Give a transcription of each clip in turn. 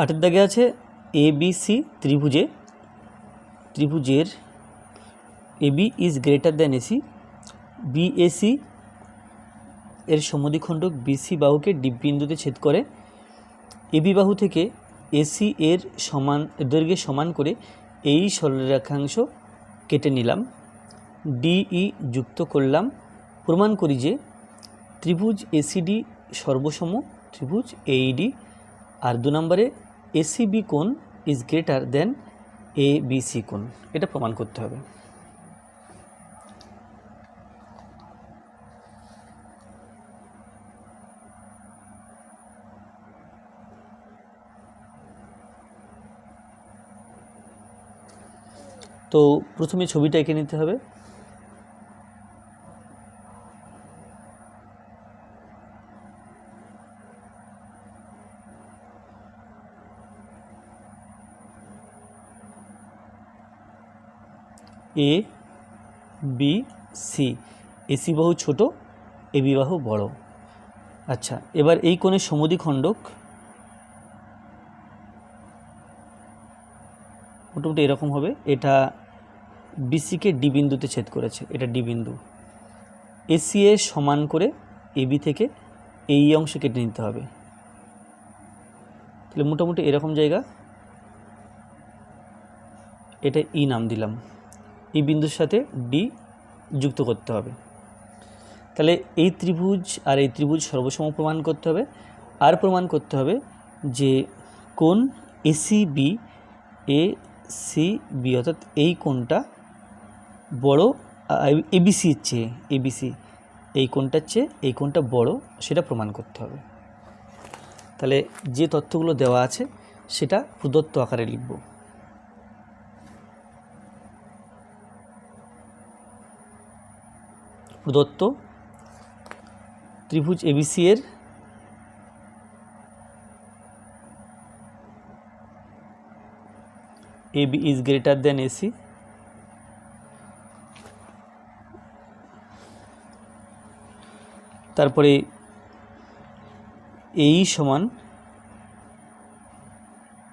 আটের দাগে আছে এ বি সি ত্রিভুজে। ত্রিভুজের A B is greater than AC BAC এর সমদ্বিখণ্ডক বিসি বাহুকে ডি বিন্দুতে ছেদ করে। এবি বাহু থেকে এসি এর সমান দৈর্ঘ্যে সমান করে এই সরলরেখাংশ কেটে নিলাম। ডিই যুক্ত করলাম। প্রমাণ করি যে ত্রিভুজ এসিডি সর্বসম ত্রিভুজ এইডি আর দু নম্বরে এসিবি কোণ is greater than A BC কোণ। এটা প্রমাণ করতে হবে। তো প্রথমে ছবিটা এঁকে নিতে হবে। এ বি সি এসি বাহু ছোট এ বি বাহু বড়। আচ্ছা এবার এই কোণের সমদ্বিখণ্ডক মোটামুটি এরকম হবে। এটা বিসিকে ডি বিন্দুতে ছেদ করেছে, এটা ডি বিন্দু। এসি এ সমান করে এবি থেকে এই অংশ কেটে নিতে হবে। তাহলে মোটামুটি এরকম জায়গা। এটা ই নাম দিলাম। এই বিন্দুর সাথে ডি যুক্ত করতে হবে। তাহলে এই ত্রিভুজ আর এই ত্রিভুজ সর্বসম প্রমাণ করতে হবে। আর প্রমাণ করতে হবে যে কোন AC B A C B অর্থাৎ এই কোণটা বড় এবিসির চেয়ে এবিসি এই কোণটার চেয়ে, এই কোণটা বড়, সেটা প্রমাণ করতে হবে। তাহলে যে তথ্যগুলো দেওয়া আছে, সেটা প্রদত্ত আকারে লিখব। প্রদত্ত ত্রিভুজ এবিসি এর AB is greater than AC তারপরে এই সমান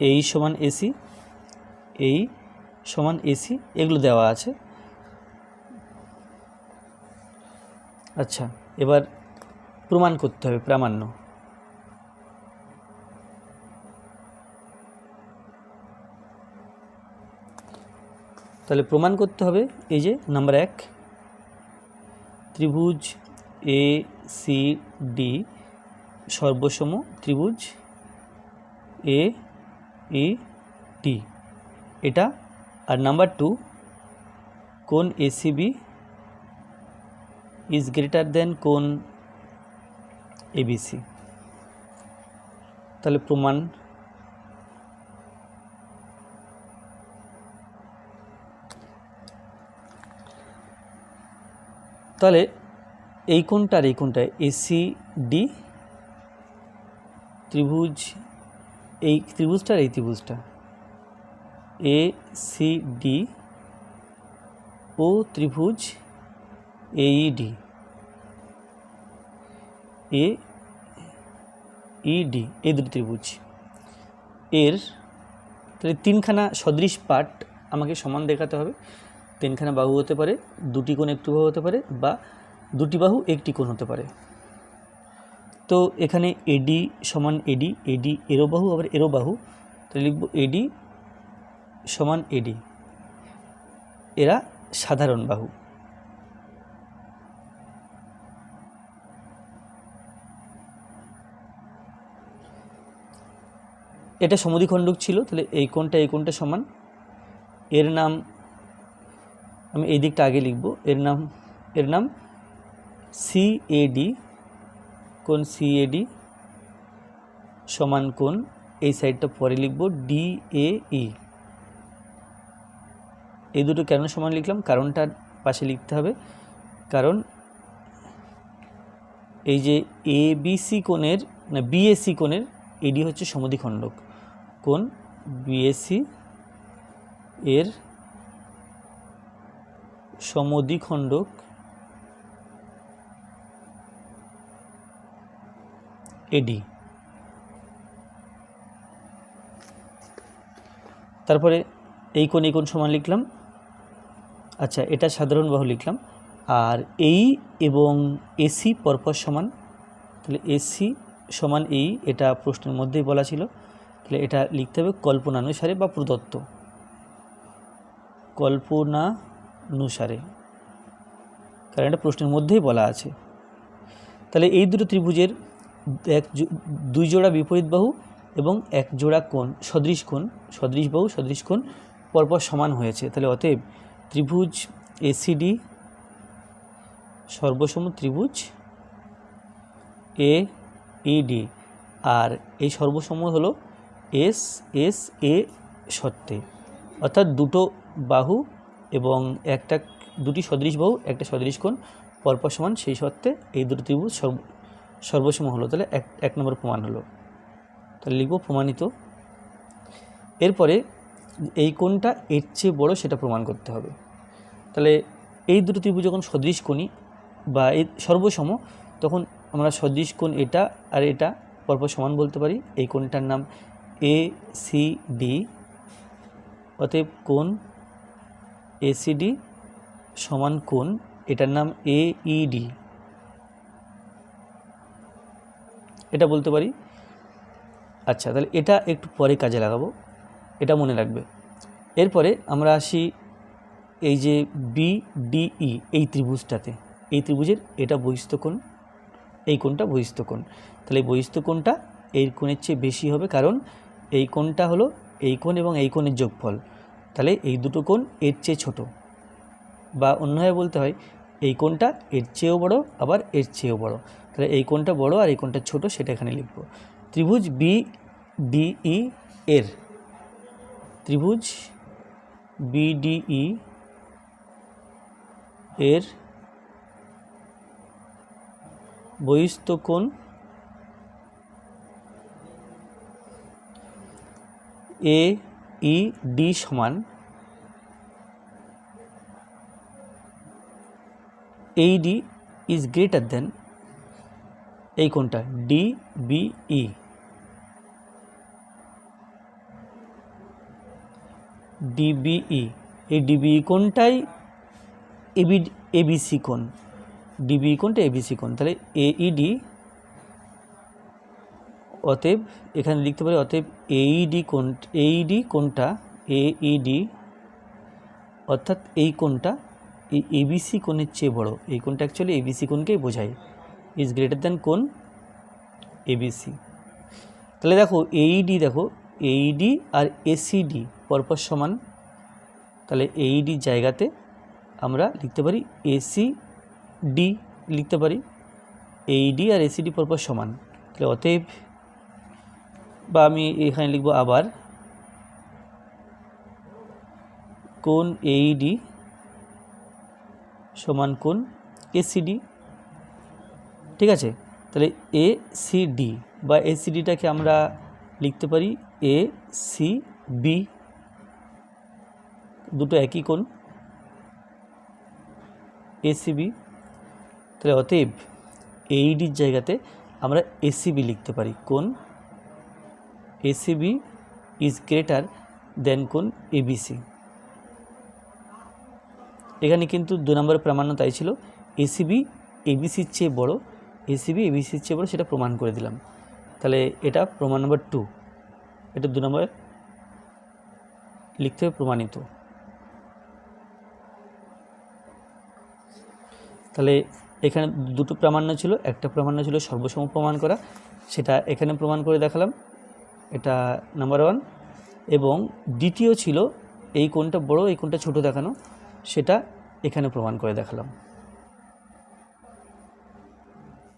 এই সমান এসি এই সমান এসি এগুলো দেওয়া আছে। আচ্ছা এবার প্রমাণ করতে হবে, প্রামাণ্য। তাহলে প্রমাণ করতে হবে, এই যে নাম্বার এক, ত্রিভুজ এ সি ডি সর্বসম ত্রিভুজ এ ই ডি এটা, আর নাম্বার টু কোন এসিবি ইজ গ্রেটার দেন কোন এবিসি তাহলে প্রমাণ তাহলে এই কোণটা আর এই কোণটা এসি ডি ত্রিভুজ, এই ত্রিভুজটা আর এই ত্রিভুজটা। এ সি ডি ও ত্রিভুজ এইডি এ ইডি এই দুটি ত্রিভুজ। এর তাহলে তিনখানা সদৃশ পার্ট আমাকে সমান দেখাতে হবে। তিনখানা বাহু হতে পারে, দুটি কোণ একটি বাহু হতে পারে বা দুটি বাহু একটি কোণ হতে পারে। তো এখানে এডি সমান এডি এডি এরো বাহু, আবার এরো বাহু। তাহলে লিখব এডি সমান এডি এরা সাধারণ বাহু। এটা সমদ্বিখণ্ডক ছিল, তাহলে এই কোণটা এই কোণটা সমান। এর নাম, আমি এই দিকটা আগে লিখব। এর নাম এর নাম সি সিএডি কোন সি সিএডি সমান কোন এই সাইডটা পরে লিখব ডিএই এই দুটো কেন সমান লিখলাম? কারণটা পাশে লিখতে হবে। কারণ এই যে এ বিসি কোণের, না বিএসি কোণের এডি হচ্ছে সমদ্বিখণ্ডক কোণ বিএসি এর সমদ্বিখণ্ডক এডি তারপরে এই কোণ এই কোণ সমান লিখলাম। আচ্ছা এটা সাধারণ বাহু লিখলাম। আর এই এবং এসি পরপর সমান, তাহলে এসি সমান এই, এটা প্রশ্নের মধ্যেই বলা ছিল। তাহলে এটা লিখতে হবে কল্পনানুসারে বা প্রদত্ত। কল্পনানুসারে। কারণ এটা প্রশ্নের মধ্যেই বলা আছে। তাহলে এই দুটো ত্রিভুজের এক দুই জোড়া বিপরীত বাহু এবং এক জোড়া কোণ, সদৃশ কোণ, সদৃশ বাহু, সদৃশ কোণ পরপর সমান হয়েছে। তাহলে অতএব ত্রিভুজ এসিডি সর্বসম ত্রিভুজ এ ইডি আর এই সর্বসম হলো এস এস, এ সত্ত্বে। অর্থাৎ দুটো বাহু এবং একটা দুটি সদৃশ বাহু, একটা সদৃশ কোণ পরপর সমান সেই সত্ত্বে এই দুটো ত্রিভুজ সর্ব, সর্বসম হলো। তাহলে এক এক নম্বর প্রমাণ হলো। তাহলে লিখব প্রমাণিত। এরপরে এই কোণটা এর চেয়ে বড় সেটা প্রমাণ করতে হবে। তাহলে এই দুটো ত্রিভুজ যখন সদৃশ কোণই বা এই সর্বসম, তখন আমরা সদৃশ কোণ এটা আর এটা পরপর সমান বলতে পারি। এই কোণটার নাম এ সি ডি অতএব কোণ এসিডি সমান কোণ, এটার নাম এ ইডি এটা বলতে পারি? আচ্ছা তাহলে এটা একটু পরে কাজে লাগাবো, এটা মনে রাখবে। এরপরে আমরা আসি এই যে বি ডিই এই ত্রিভুজটাতে। এই ত্রিভুজের এটা বহিস্থ কোণ, এই কোণটা বহিস্থ কোণ। তাহলে এই বহিস্থ কোণটা এই কোণের চেয়ে বেশি হবে, কারণ এই কোণটা হলো এই কোণ এবং এই কোণের যোগফল। তাহলে এই দুটো কোণ এর চেয়ে ছোট। বা অন্যভাবে বলতে হয়, এই কোণটা এর চেয়েও বড়, আবার এর চেয়েও বড়। তাহলে এই কোণটা বড় আর এই কোণটা ছোট সেটা এখানে লিখব। ত্রিভুজ বি ডিই এর ত্রিভুজ বিডিই এর বহিস্থ কোণ এ ই ডি সমান এইডি ইজ গ্রেটার দেন এই কোনটা? ডি বি ই ডিবিই এই ডিবিই কোনটাই এবি এবিসি কোণ? ডিবিই কোনটা? এবিসি কোণ। তাহলে এইডি অতএব এখানে লিখতে পারি, অতএব এইডি কোন এইডি কোনটা? এইডি অর্থাৎ এই কোনটা? এই এবিসি কোণের চেয়ে বড়। এই কোণটা অ্যাকচুয়ালি এবিসি কোণকেই বোঝায়। ইজ গ্রেটার দ্যান কোন এবিসি তাহলে দেখো এইডি দেখো এইডি আর এসিডি পরপর সমান। তাহলে এইডি জায়গাতে আমরা লিখতে পারি এসি ডি লিখতে পারি। এইডি আর এসিডি পরপর সমান। তাহলে অতএব বা আমি এখানে লিখব আবার। কোন এইডি সমান কোন এসিডি ঠিক আছে? তাহলে এ সি ডি বা এসিডিটাকে আমরা লিখতে পারি এ সি বি দুটো একই কোণ। এসিবি তাহলে অতএব এইডির জায়গাতে আমরা এসিবি লিখতে পারি কোন এসিবি ইজ গ্রেটার দেন কোন এবিসি এখানে কিন্তু দু নম্বর প্রামাণ্য তাই ছিল। এসিবি এবিসির চেয়ে বড়। এসিবি এবিসির চেয়ে বড় সেটা প্রমাণ করে দিলাম। তাহলে এটা প্রমাণ নম্বর টু এটা দু নম্বরে লিখতে হবে প্রমাণিত। তাহলে এখানে দুটো প্রামাণ্য ছিল। একটা প্রামাণ্য ছিল সর্বসম প্রমাণ করা। সেটা এখানে প্রমাণ করে দেখালাম। এটা নাম্বার ওয়ান এবং দ্বিতীয় ছিল, এই কোনটা বড়, এই কোনটা ছোট দেখানো, সেটা এখানে প্রমাণ করে দেখালাম।